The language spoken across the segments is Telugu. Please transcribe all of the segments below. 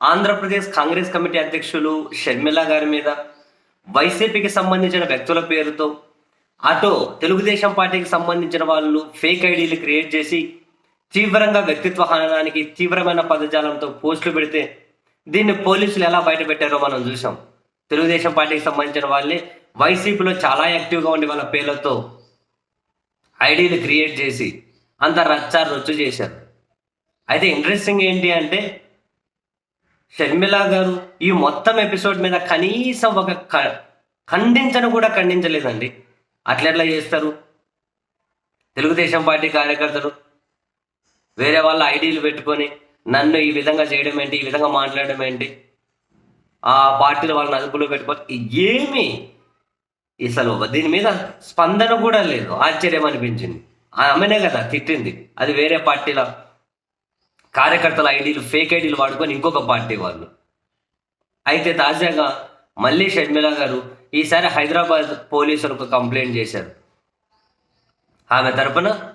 ఆంధ్రప్రదేశ్ కాంగ్రెస్ కమిటీ అధ్యక్షులు షర్మిల గారి మీద వైసీపీకి సంబంధించిన వ్యక్తుల పేరుతో అటు తెలుగుదేశం పార్టీకి సంబంధించిన వాళ్ళు ఫేక్ ఐడీలు క్రియేట్ చేసి తీవ్రంగా వ్యక్తిత్వ హననానికి తీవ్రమైన పదజాలంతో పోస్టులు పెడితే దీన్ని పోలీసులు ఎలా బయటపెట్టారో మనం చూసాం తెలుగుదేశం పార్టీకి సంబంధించిన వాళ్ళే వైసీపీలో చాలా యాక్టివ్గా ఉండే వాళ్ళ పేర్లతో ఐడీలు క్రియేట్ చేసి అంత రచ్చారు రొచ్చు చేశారు. అయితే ఇంట్రెస్టింగ్ ఏంటి అంటే షర్మిల గారు ఈ మొత్తం ఎపిసోడ్ మీద కనీసం ఒక ఖండించను కూడా ఖండించలేదండి. అట్లెట్లా చేస్తారు? తెలుగుదేశం పార్టీ కార్యకర్తలు వేరే వాళ్ళ ఐడీలు పెట్టుకొని నన్ను ఈ విధంగా చేయడం ఏంటి ఈ విధంగా మాట్లాడడం ఏంటి ఆ పార్టీలు వాళ్ళని అదుపులో పెట్టుకొని ఏమి అసలు దీని మీద స్పందన కూడా లేదు. ఆశ్చర్యం అనిపించింది. ఆమెనే కదా తిట్టింది. అది వేరే పార్టీల కార్యకర్తల ఐడీలు ఫేక్ ఐడీలు వాడుకొని ఇంకొక పార్టీ వాళ్ళు. అయితే తాజాగా మళ్ళీ షర్మిల గారు ఈసారి హైదరాబాద్ పోలీసులకు కంప్లైంట్ చేశారు. ఆమె తరపున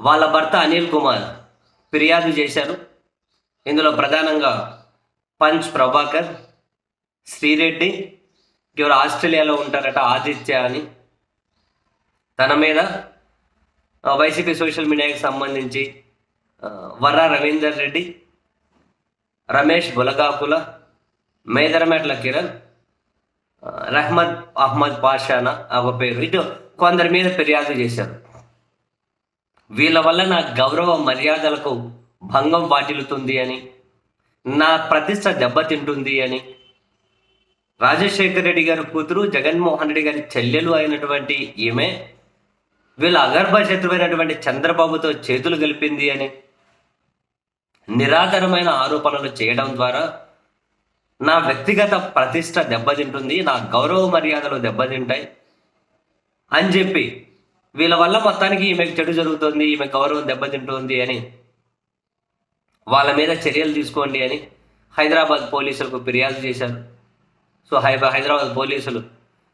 వాళ్ళ భర్త అనిల్ కుమార్ ఫిర్యాదు చేశారు. ఇందులో ప్రధానంగా పంచ్ ప్రభాకర్ శ్రీరెడ్డి ఎవరు ఆస్ట్రేలియాలో ఉంటారట ఆదిత్య అని. తన మీద వైసీపీ సోషల్ మీడియాకి సంబంధించి వర్ర రవీందర్ రెడ్డి రమేష్ బులగాకుల మేదరమెట్ల కిరణ్ రహ్మద్ అహ్మద్ పాషానా ఒక పేరు ఇటు కొందరి మీద ఫిర్యాదు చేశారు. వీళ్ళ వల్ల నా గౌరవ మర్యాదలకు భంగం వాటిల్లుతుంది అని నా ప్రతిష్ట దెబ్బతింటుంది అని రాజశేఖర్ రెడ్డి గారి కూతురు జగన్మోహన్ రెడ్డి గారి చెల్లెలు అయినటువంటి ఈమె వీళ్ళ అగర్భ శత్రువైనటువంటి చంద్రబాబుతో చేతులు కలిపింది అని నిరాధారమైన ఆరోపణలు చేయడం ద్వారా నా వ్యక్తిగత ప్రతిష్ట దెబ్బతింటుంది నా గౌరవ మర్యాదలు దెబ్బతింటాయి అని చెప్పి వీళ్ళ వల్ల మొత్తానికి ఈమెకు చెడు జరుగుతుంది ఈమె గౌరవం దెబ్బతింటుంది అని వాళ్ళ మీద చర్యలు తీసుకోండి అని హైదరాబాద్ పోలీసులకు ఫిర్యాదు చేశారు. సో హై హైదరాబాద్ పోలీసులు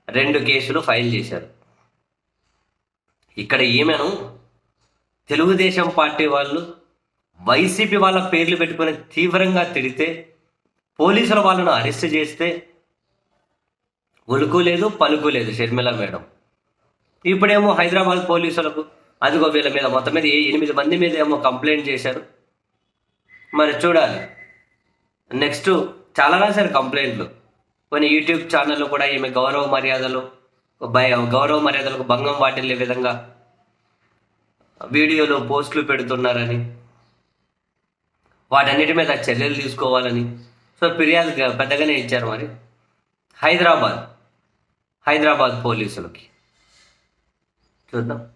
రెండు కేసులు ఫైల్ చేశారు. ఇక్కడ ఈమెను తెలుగుదేశం పార్టీ వాళ్ళు వైసీపీ వాళ్ళ పేర్లు పెట్టుకొని తీవ్రంగా తిడితే పోలీసుల వాళ్ళను అరెస్ట్ చేస్తే ఒలుకోలేదు పలుకోలేదు షర్మిల మేడం. ఇప్పుడేమో హైదరాబాద్ పోలీసులకు అదిగో వీళ్ళ మీద మొత్తం మీద ఏ ఎనిమిది మంది మీద ఏమో కంప్లైంట్ చేశారు. మరి చూడాలి. నెక్స్ట్ చాలా రాశారు కంప్లైంట్లు. కొన్ని యూట్యూబ్ ఛానల్లో కూడా ఈమె గౌరవ మర్యాదలు భయ గౌరవ మర్యాదలకు భంగం వాటిల్లే విధంగా వీడియోలు పోస్టులు పెడుతున్నారని వాటన్నిటి మీద చర్యలు తీసుకోవాలని. సో ఫిర్యాదు పెద్దగానే ఇచ్చారు మరి. హైదరాబాద్. హైదరాబాద్ పోలీసులకి. చూద్దాం.